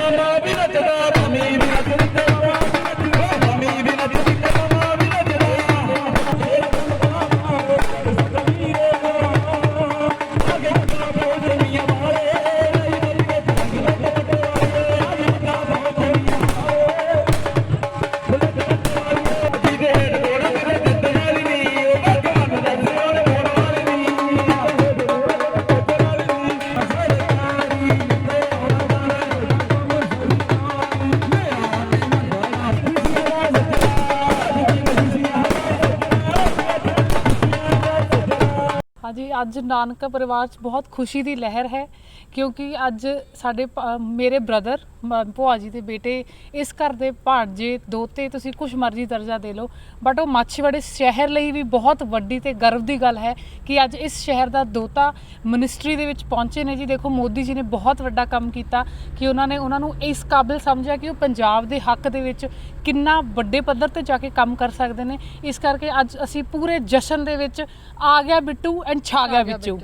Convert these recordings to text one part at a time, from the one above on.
নবীন ਹਾਂਜੀ, ਅੱਜ ਨਾਨਕਾ ਪਰਿਵਾਰ 'ਚ ਬਹੁਤ ਖੁਸ਼ੀ ਦੀ ਲਹਿਰ ਹੈ, ਕਿਉਂਕਿ ਅੱਜ ਸਾਡੇ ਪ- ਮੇਰੇ ਬ੍ਰਦਰ ਭੂਆ ਜੀ ਦੇ ਬੇਟੇ, ਇਸ ਘਰ ਦੇ ਭਾਣਜੇ, ਦੋਤੇ, ਤੁਸੀਂ ਕੁਝ ਮਰਜ਼ੀ ਦਰਜਾ ਦੇ ਲਓ ਬਟ ਉਹ ਮਾਛੀਵਾੜੇ ਸ਼ਹਿਰ ਲਈ ਵੀ ਬਹੁਤ ਵੱਡੀ ਤੇ ਗਰਵ ਦੀ ਗੱਲ ਹੈ ਕਿ ਅੱਜ ਇਸ ਸ਼ਹਿਰ ਦਾ ਦੋਤਾ ਮਿਨਿਸਟਰੀ ਦੇ ਵਿੱਚ ਪਹੁੰਚੇ ਨੇ ਜੀ। ਦੇਖੋ, ਮੋਦੀ ਜੀ ਨੇ ਬਹੁਤ ਵੱਡਾ ਕੰਮ ਕੀਤਾ ਕਿ ਉਹਨਾਂ ਨੇ, ਉਹਨਾਂ ਨੂੰ ਇਸ ਕਾਬਿਲ ਸਮਝਿਆ ਕਿ ਉਹ ਪੰਜਾਬ ਦੇ ਹੱਕ ਦੇ ਵਿੱਚ ਕਿੰਨਾ ਵੱਡੇ ਪੱਧਰ ਤੇ ਜਾ ਕੇ ਕੰਮ ਕਰ ਸਕਦੇ ਨੇ। ਇਸ ਕਰਕੇ ਅੱਜ ਅਸੀਂ ਪੂਰੇ ਜਸ਼ਨ ਦੇ ਵਿੱਚ ਆ ਗਿਆ ਬਿੱਟੂ ਐਂਡ ਛਾ ਗਿਆ Bichhu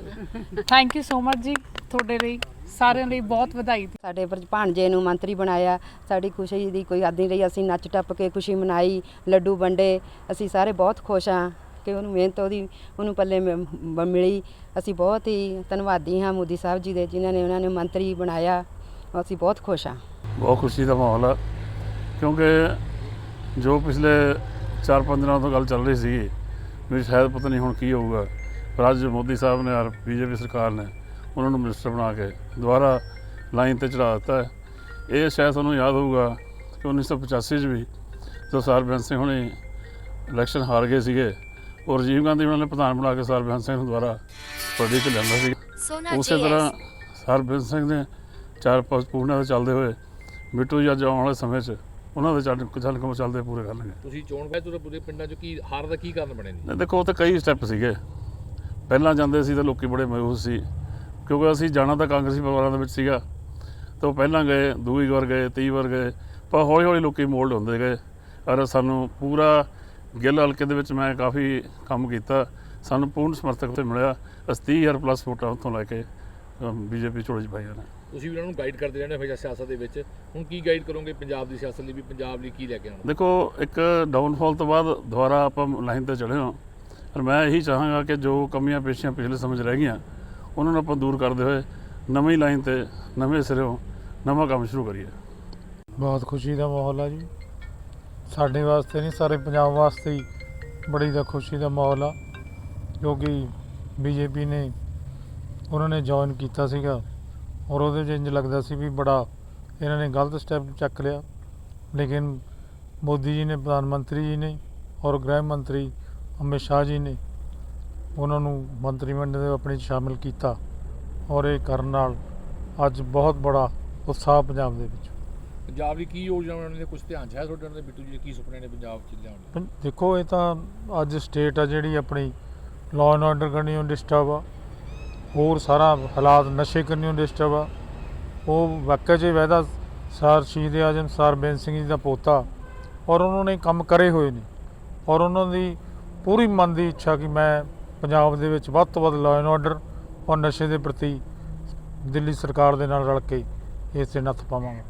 thank you so much ਜੀ। ਤੁਹਾਡੇ ਲਈ ਸਾਰਿਆਂ ਲਈ ਬਹੁਤ ਵਧਾਈ। ਸਾਡੇ ਪਰ ਭਾਣਜੇ ਨੂੰ ਮੰਤਰੀ ਬਣਾਇਆ। ਸਾਡੀ ਖੁਸ਼ੀ ਦੀ ਕੋਈ ਹੱਦ ਨਹੀਂ ਰਹੀ। ਅਸੀਂ ਨੱਚ ਟੱਪ ਕੇ ਖੁਸ਼ੀ ਮਨਾਈ ਲੱਡੂ ਵੰਡੇ। ਅਸੀਂ ਸਾਰੇ ਬਹੁਤ ਖੁਸ਼ ਹਾਂ ਕਿ ਉਹਨੂੰ ਮਿਹਨਤ ਉਹਦੀ ਉਹਨੂੰ ਪੱਲੇ ਮਿਲੀ। ਅਸੀਂ ਬਹੁਤ ਹੀ ਧੰਨਵਾਦੀ ਹਾਂ ਮੋਦੀ ਸਾਹਿਬ ਜੀ ਦੇ ਜਿਨ੍ਹਾਂ ਨੇ ਉਹਨਾਂ ਨੂੰ ਮੰਤਰੀ ਬਣਾਇਆ। ਅਸੀਂ ਬਹੁਤ ਖੁਸ਼ ਹਾਂ। ਬਹੁਤ ਖੁਸ਼ੀ ਦਾ ਮਾਹੌਲ ਆ। ਕਿਉਂਕਿ ਜੋ ਪਿਛਲੇ 4-5 ਦਿਨਾਂ ਤੋਂ ਗੱਲ ਚੱਲ ਰਹੀ ਸੀ ਵੀ ਸ਼ਾਇਦ ਪਤਾ ਨਹੀਂ ਹੁਣ ਕੀ ਹੋਊਗਾ। ਪਰ ਅੱਜ ਮੋਦੀ ਸਾਹਿਬ ਨੇ ਔਰ ਬੀਜੇਪੀ ਸਰਕਾਰ ਨੇ ਉਹਨਾਂ ਨੂੰ ਮਿਨਿਸਟਰ ਬਣਾ ਕੇ ਦੁਬਾਰਾ ਲਾਈਨ ਤੇ ਚੜਾ ਦਿੱਤਾ ਹੈ। ਇਹ ਸ਼ਾਇਦ ਤੁਹਾਨੂੰ ਯਾਦ ਹੋਊਗਾ ਕਿ 1985 'ਚ ਵੀ ਜਦੋਂ ਸਰਬਜਨ ਸਿੰਘ ਹੁਣੇ ਇਲੈਕਸ਼ਨ ਹਾਰ ਗਏ ਸੀਗੇ ਔਰ ਰਾਜੀਵ ਗਾਂਧੀ ਉਹਨਾਂ ਨੇ ਪ੍ਰਧਾਨ ਬਣਾ ਕੇ ਸਰਬਜਨ ਸਿੰਘ ਨੂੰ ਦੁਬਾਰਾ ਪਰਦੀ ਤੇ ਲਿਆਂਦਾ ਸੀ। ਉਸੇ ਤਰ੍ਹਾਂ ਸਰਬਜਨ ਸਿੰਘ ਨੇ ਚਾਰ ਪਾਸ ਪੂਰਨਾ ਦੇ ਚੱਲਦੇ ਹੋਏ ਬਿੱਟੂ ਜੀ ਅੱਜ ਆਉਣ ਵਾਲੇ ਸਮੇਂ 'ਚ ਉਹਨਾਂ ਦੇ ਚੱਲ ਚੱਲ ਕੰਮ ਚੱਲਦੇ ਪੂਰੇ ਕਰਨਗੇ। ਤੁਸੀਂ ਚੋਣ ਪੈ ਤੁਰੇ ਪੂਰੇ ਪਿੰਡਾਂ 'ਚ ਕੀ ਹਾਰ ਦਾ ਕੀ ਕਾਰਨ ਬਣੇ ਨੇ? ਨਹੀਂ, ਦੇਖੋ ਉਹ ਤਾਂ ਕਈ ਸਟੈਪ ਸੀਗੇ। ਪਹਿਲਾਂ ਜਾਂਦੇ ਸੀ ਤਾਂ ਲੋਕੀ ਬੜੇ ਮਾਯੂਸ ਸੀ ਕਿਉਂਕਿ ਅਸੀਂ ਜਾਣਾ ਤਾਂ ਕਾਂਗਰਸੀ ਪਰਿਵਾਰਾਂ ਦੇ ਵਿੱਚ ਸੀਗਾ। ਤਾਂ ਉਹ ਪਹਿਲਾਂ ਗਏ ਦੂਈ ਵਾਰ ਗਏ ਤੀਹ ਵਾਰ ਗਏ ਪਰ ਹੌਲੀ ਹੌਲੀ ਲੋਕੀ ਮੋਲਡ ਹੁੰਦੇ ਗਏ। ਔਰ ਸਾਨੂੰ ਪੂਰਾ ਗਿੱਲ ਹਲਕੇ ਦੇ ਵਿੱਚ ਮੈਂ ਕਾਫੀ ਕੰਮ ਕੀਤਾ। ਸਾਨੂੰ ਪੂਰਨ ਸਮਰਥਕ ਤੇ ਮਿਲਿਆ। ਅਸੀਂ 30000 ਪਲੱਸ ਵੋਟਾਂ ਉੱਥੋਂ ਲੈ ਕੇ ਬੀਜੇਪੀ ਚੋਣ ਚ ਪਾਈਆਂ ਨੇ। ਤੁਸੀਂ ਵੀ ਉਹਨਾਂ ਨੂੰ ਗਾਈਡ ਕਰਦੇ ਰਹਿੰਦੇ ਹੋ ਸਿਆਸਤ ਦੇ ਵਿੱਚ। ਹੁਣ ਕੀ ਗਾਈਡ ਕਰੋਗੇ ਪੰਜਾਬ ਦੀ ਸਿਆਸਤ ਲਈ ਵੀ? ਪੰਜਾਬ ਲਈ ਕੀ ਲੈ ਕੇ ਆਉਣਾ? ਦੇਖੋ ਇੱਕ ਡਾਊਨਫਾਲ ਤੋਂ ਬਾਅਦ ਦੁਬਾਰਾ ਆਪਾਂ ਲਾਈਨ ਤੇ ਚੜੇ ਹਾਂ। ਪਰ ਮੈਂ ਇਹੀ ਚਾਹਾਂਗਾ ਕਿ ਜੋ ਕਮੀਆਂ ਪੇਸ਼ੀਆਂ ਪਿਛਲੇ ਸਮੇਂ 'ਚ ਰਹਿ ਗਈਆਂ, ਉਹਨਾਂ ਨੂੰ ਆਪਾਂ ਦੂਰ ਕਰਦੇ ਹੋਏ ਨਵੀਂ ਲਾਈਨ ਤੇ ਨਵੇਂ ਸਿਰੋਂ ਨਵਾਂ ਕੰਮ ਸ਼ੁਰੂ ਕਰੀਏ। ਬਹੁਤ ਖੁਸ਼ੀ ਦਾ ਮਾਹੌਲ ਆ ਜੀ। ਸਾਡੇ ਵਾਸਤੇ ਨਹੀਂ, ਸਾਰੇ ਪੰਜਾਬ ਵਾਸਤੇ ਹੀ ਬੜੀ ਦਾ ਖੁਸ਼ੀ ਦਾ ਮਾਹੌਲ ਆ, ਕਿਉਂਕਿ ਬੀਜੇਪੀ ਨੇ, ਉਹਨਾਂ ਨੇ ਜੁਆਇਨ ਕੀਤਾ ਸੀਗਾ। ਔਰ ਉਹਦੇ 'ਚ ਇੰਜ ਲੱਗਦਾ ਸੀ ਵੀ ਬੜਾ ਇਹਨਾਂ ਨੇ ਗਲਤ ਸਟੈਪ ਚੱਕ ਲਿਆ। ਲੇਕਿਨ ਮੋਦੀ ਜੀ ਨੇ, ਪ੍ਰਧਾਨ ਮੰਤਰੀ ਜੀ ਨੇ ਔਰ ਗ੍ਰਹਿ ਮੰਤਰੀ ਅਮਿਤ ਸ਼ਾਹ ਜੀ ਨੇ ਉਹਨਾਂ ਨੂੰ ਮੰਤਰੀ ਮੰਡਲ ਦੇ ਆਪਣੇ ਸ਼ਾਮਿਲ ਕੀਤਾ ਔਰ ਇਹ ਕਰਨ ਨਾਲ ਅੱਜ ਬਹੁਤ ਬੜਾ ਉਤਸ਼ਾਹ ਪੰਜਾਬ ਦੇ ਵਿੱਚ। ਪੰਜਾਬ ਲਈ ਕੀ ਯੋਜਨਾ ਬਣਾਉਣੀ ਦੇ ਕੁਝ ਧਿਆਨ 'ਚ ਹੈ ਤੁਹਾਡੇ ਦੇ ਬਿੱਟੂ ਜੀ ਦੇ ਕੀ ਸੁਪਨੇ ਨੇ ਪੰਜਾਬ 'ਚ ਲਿਆਉਣ ਦੇ? ਪੰ- ਦੇਖੋ ਇਹ ਤਾਂ ਅੱਜ ਸਟੇਟ ਆ ਜਿਹੜੀ ਆਪਣੀ ਲਾਅ ਐਂਡ ਆਰਡਰ ਕਰਨੀ ਉਹ ਡਿਸਟਰਬ ਆ। ਹੋਰ ਸਾਰਾ ਹਾਲਾਤ ਨਸ਼ੇ ਕਰਨੀ ਉਹ ਡਿਸਟਰਬ ਆ। ਉਹ ਵਾਕਿਆ 'ਚ ਇਹ ਵਾਅਦਾ ਸਰ ਸ਼ਹੀਦ ਆਜਮ ਸਰ ਬੇਨ ਸਿੰਘ ਜੀ ਦਾ ਪੋਤਾ ਔਰ ਉਹਨਾਂ ਨੇ ਕੰਮ ਕਰੇ ਹੋਏ ਨੇ ਔਰ ਉਹਨਾਂ ਦੀ ਪੂਰੀ ਮਨ ਦੀ ਇੱਛਾ ਕਿ ਮੈਂ ਪੰਜਾਬ ਦੇ ਵਿੱਚ ਵੱਧ ਤੋਂ ਵੱਧ ਲਾਅ ਐਂਡ ਆਰਡਰ ਔਰ ਨਸ਼ੇ ਦੇ ਪ੍ਰਤੀ ਦਿੱਲੀ ਸਰਕਾਰ ਦੇ ਨਾਲ ਰਲ ਕੇ ਇਸ ਤੇ ਨੱਥ ਪਾਵਾਂਗਾ।